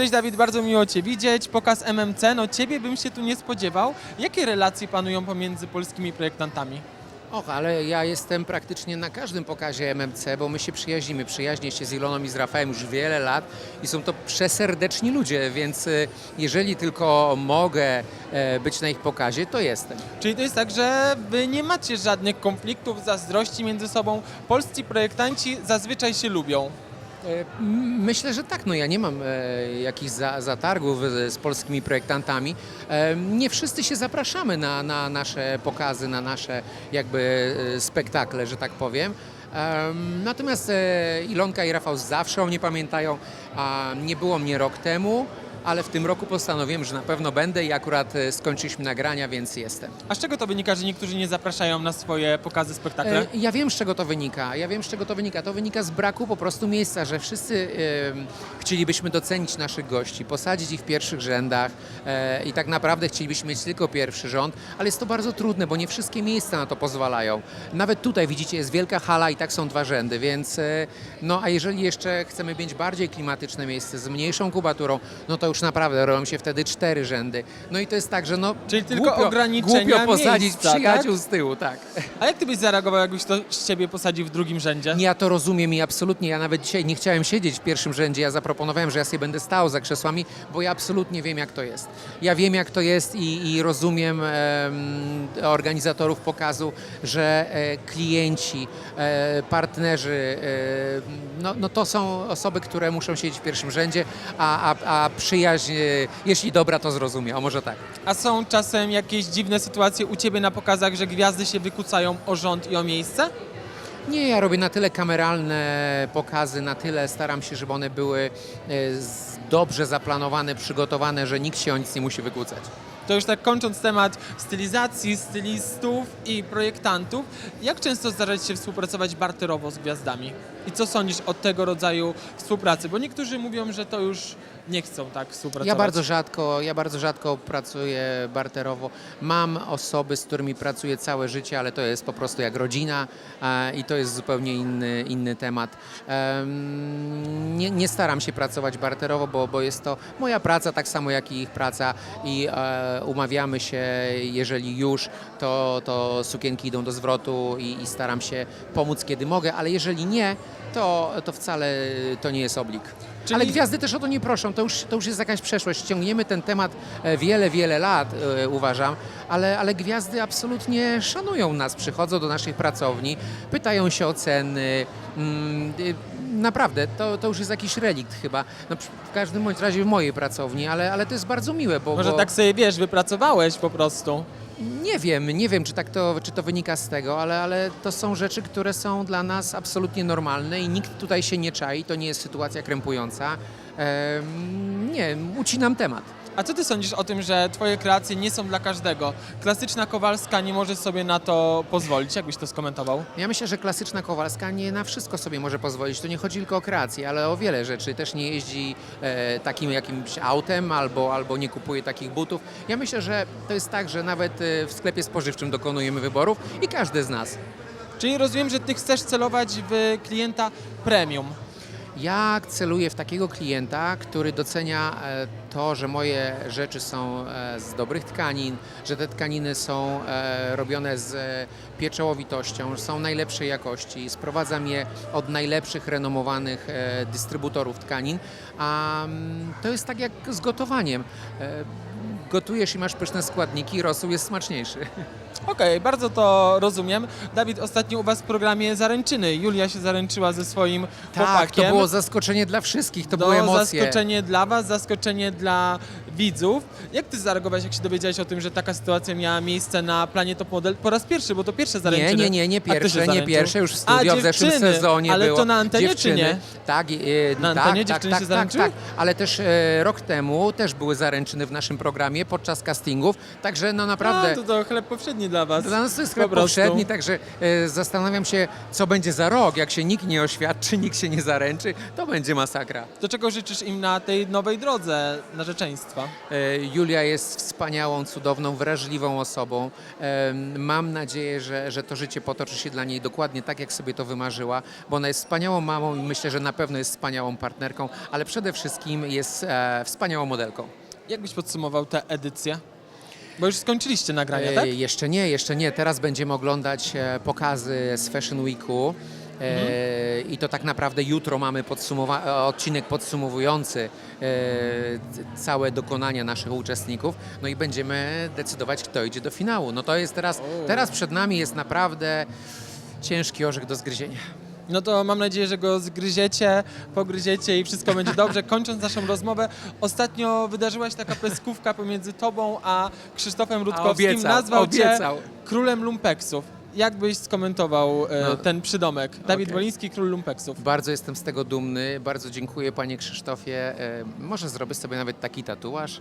Cześć Dawid, bardzo miło Cię widzieć. Pokaz MMC, no Ciebie bym się tu nie spodziewał. Jakie relacje panują pomiędzy polskimi projektantami? Och, ale ja jestem praktycznie na każdym pokazie MMC, bo my się przyjaźnimy. Przyjaźnię się z Iloną i z Rafałem już wiele lat i są to przeserdeczni ludzie, więc e, jeżeli tylko mogę e, być na ich pokazie, to jestem. Czyli to jest tak, że Wy nie macie żadnych konfliktów, zazdrości między sobą. Polscy projektanci zazwyczaj się lubią. E, Myślę, że tak. No ja nie mam e, jakichś za, zatargów z, polskimi projektantami. E, nie wszyscy się zapraszamy na, na nasze pokazy, na nasze jakby e, spektakle, że tak powiem. Em, Natomiast e, Ilonka i Rafał zawsze o mnie pamiętają. A nie było mnie rok temu, ale w tym roku postanowiłem, że na pewno będę i akurat e, skończyliśmy nagrania, więc jestem. A z czego to wynika, że niektórzy nie zapraszają na swoje pokazy, spektakle? E, Ja wiem, z czego to wynika. Ja wiem, z czego to wynika. To wynika z braku po prostu miejsca, że wszyscy chcielibyśmy docenić naszych gości, posadzić ich w pierwszych rzędach e, i tak naprawdę chcielibyśmy mieć tylko pierwszy rząd, ale jest to bardzo trudne, bo nie wszystkie miejsca na to pozwalają. Nawet tutaj widzicie, jest wielka hala i tak są dwa rzędy, więc no a jeżeli jeszcze chcemy mieć bardziej klimatyczne miejsce z mniejszą kubaturą, no to już naprawdę robią się wtedy cztery rzędy. No i to jest tak, że no Czyli tylko głupio, ograniczenia głupio posadzić miejsca, przyjaciół z tyłu, tak. A jak Ty byś zareagował, jakbyś to z Ciebie posadził w drugim rzędzie? Ja to rozumiem i absolutnie, ja nawet dzisiaj nie chciałem siedzieć w pierwszym rzędzie, ja zaproponowałem, że ja sobie będę stał za krzesłami, bo ja absolutnie wiem jak to jest. Ja wiem jak to jest i, i rozumiem em, organizatorów pokazu, że e, klienci, e, partnerzy, e, no, no to są osoby, które muszą siedzieć w pierwszym rzędzie, a, a, a przyjaźń, e, jeśli dobra, to zrozumie, o może tak. A są czasem jakieś dziwne sytuacje u Ciebie na pokazach, że gwiazdy się wykucają o rząd i o miejsce? Nie, ja robię na tyle kameralne pokazy, na tyle staram się, żeby one były e, dobrze zaplanowane, przygotowane, że nikt się o nic nie musi wykłócać. To już tak kończąc temat stylizacji, stylistów i projektantów, jak często zdarza Ci się współpracować barterowo z gwiazdami? I co sądzisz o tego rodzaju współpracy? Bo niektórzy mówią, że to już nie chcą tak współpracować. Ja bardzo rzadko, ja bardzo rzadko pracuję barterowo. Mam osoby, z którymi pracuję całe życie, ale to jest po prostu jak rodzina e, i to jest zupełnie inny, inny temat. Em, nie, nie staram się pracować barterowo, bo, bo jest to moja praca, tak samo jak i ich praca i e, umawiamy się, jeżeli już, to, to sukienki idą do zwrotu i, i staram się pomóc, kiedy mogę, ale jeżeli nie, to, to wcale to nie jest oblik. Czyli- Ale gwiazdy też o to nie proszą, to już, to już jest jakaś przeszłość. Ciągniemy ten temat e, wiele, wiele lat, e, uważam, ale, ale gwiazdy absolutnie szanują nas, przychodzą do naszych pracowni, pytają się o ceny. Mm, y, Naprawdę, to, to już jest jakiś relikt chyba. No, w każdym bądź razie w mojej pracowni, ale, ale to jest bardzo miłe, bo, Może bo tak sobie, wiesz, wypracowałeś po prostu. nie wiem, nie wiem, czy, tak to, czy to wynika z tego, ale, ale to są rzeczy, które są dla nas absolutnie normalne i nikt tutaj się nie czai, to nie jest sytuacja krępująca. Nie, ucinam temat. A co ty sądzisz o tym, że twoje kreacje nie są dla każdego? Klasyczna Kowalska nie może sobie na to pozwolić. Jak byś to skomentował? Ja myślę, że klasyczna Kowalska nie na wszystko sobie może pozwolić. To nie chodzi tylko o kreację, ale o wiele rzeczy. Też nie jeździ e, takim jakimś autem albo, albo nie kupuje takich butów. Ja myślę, że to jest tak, że nawet e, w sklepie spożywczym dokonujemy wyborów i każdy z nas. Czyli rozumiem, że ty chcesz celować w klienta premium. Ja celuję w takiego klienta, który docenia e, to, że moje rzeczy są e, z dobrych tkanin, że te tkaniny są e, robione z pieczołowitością, są najlepszej jakości. Sprowadzam je od najlepszych, renomowanych dystrybutorów tkanin. A mm, to jest tak jak z gotowaniem. Gotujesz i masz pyszne składniki, rosół jest smaczniejszy. Okej, bardzo to rozumiem. Dawid, ostatnio u was w programie Zaręczyny. Julia się zaręczyła ze swoim Tak, chłopakiem. to było zaskoczenie dla wszystkich, to były emocje. zaskoczenie dla was, zaskoczenie dla widzów. Jak ty zareagowałeś, jak się dowiedziałeś o tym, że taka sytuacja miała miejsce na planie Top Model po raz pierwszy, bo to pierwsze zaręczyny. Nie, nie, nie, nie A pierwsze, nie pierwsze, już w A, studio w zeszłym sezonie ale było. to na antenie dziewczyny. czy nie? Tak, Na tak, antenie tak, dziewczyny tak, się tak, tak, ale też e, rok temu też były zaręczyny w naszym programie podczas castingów, także no naprawdę... A, to to chleb powszedni dla was. Dla nas to jest Po chleb prostu. powszedni, także e, zastanawiam się, co będzie za rok. Jak się nikt nie oświadczy, nikt się nie zaręczy, to będzie masakra. To czego życzysz im na tej nowej drodze narzeczeństwa? E, Julia jest wspaniałą, cudowną, wrażliwą osobą. E, Mam nadzieję, że, że to życie potoczy się dla niej dokładnie tak, jak sobie to wymarzyła, bo ona jest wspaniałą mamą i myślę, że na pewno jest wspaniałą partnerką, ale przede wszystkim jest e, wspaniałą modelką. Jak byś podsumował tę edycję? Bo już skończyliście nagrania, tak? Jeszcze nie, jeszcze nie. Teraz będziemy oglądać pokazy z Fashion Weeku. E, I to tak naprawdę jutro mamy podsumowa- e, odcinek podsumowujący e, całe dokonania naszych uczestników. No i będziemy decydować, kto idzie do finału. No to jest teraz, teraz przed nami jest naprawdę ciężki orzech do zgryzienia. No to mam nadzieję, że go zgryziecie, pogryziecie i wszystko będzie dobrze. Kończąc naszą rozmowę, ostatnio wydarzyła się taka peskówka pomiędzy tobą a Krzysztofem Rutkowskim. obiecał, Nazwał obiecał. cię królem lumpeksów. Jak byś skomentował e, No. ten przydomek? Dawid Okej. Woliński, król lumpeksów. Bardzo jestem z tego dumny, bardzo dziękuję panie Krzysztofie. E, Może zrobię sobie nawet taki tatuaż?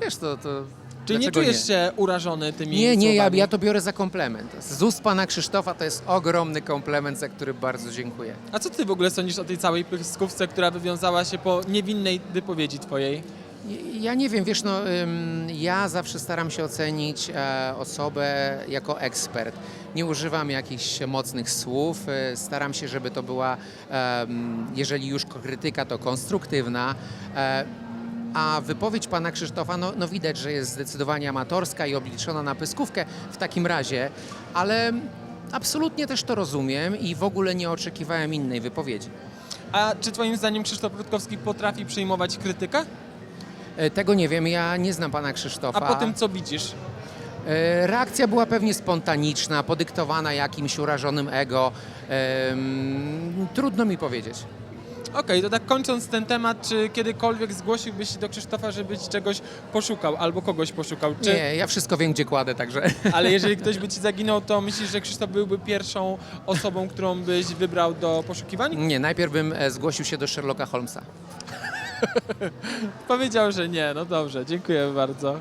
Wiesz, to... to Czyli nie dlaczego czujesz się urażony tymi Nie, nie, ja, słowami? ja to biorę za komplement. Z ust pana Krzysztofa to jest ogromny komplement, za który bardzo dziękuję. A co ty w ogóle sądzisz o tej całej peskówce, która wywiązała się po niewinnej wypowiedzi twojej? Ja nie wiem, wiesz, no, ja zawsze staram się ocenić e, osobę jako ekspert. Nie używam jakichś mocnych słów, e, staram się, żeby to była, jeżeli już krytyka, to konstruktywna. E, a wypowiedź pana Krzysztofa, no, no widać, że jest zdecydowanie amatorska i obliczona na pyskówkę w takim razie, ale absolutnie też to rozumiem i w ogóle nie oczekiwałem innej wypowiedzi. A czy twoim zdaniem Krzysztof Rutkowski potrafi przyjmować krytykę? E, Tego nie wiem, ja nie znam pana A Krzysztofa. po tym, co widzisz? E, Reakcja była pewnie spontaniczna, podyktowana jakimś urażonym ego. Trudno mi powiedzieć. Okej, to tak kończąc ten temat, czy kiedykolwiek zgłosiłbyś się do Krzysztofa, żeby ci czegoś poszukał albo kogoś poszukał? Czy, Nie, ja wszystko wiem, gdzie kładę, także. Ale jeżeli ktoś by ci zaginął, to myślisz, że Krzysztof byłby pierwszą osobą, którą byś wybrał do poszukiwań? Nie, najpierw bym e, zgłosił się do Sherlocka Holmesa. Powiedział, że nie. No dobrze, dziękuję bardzo.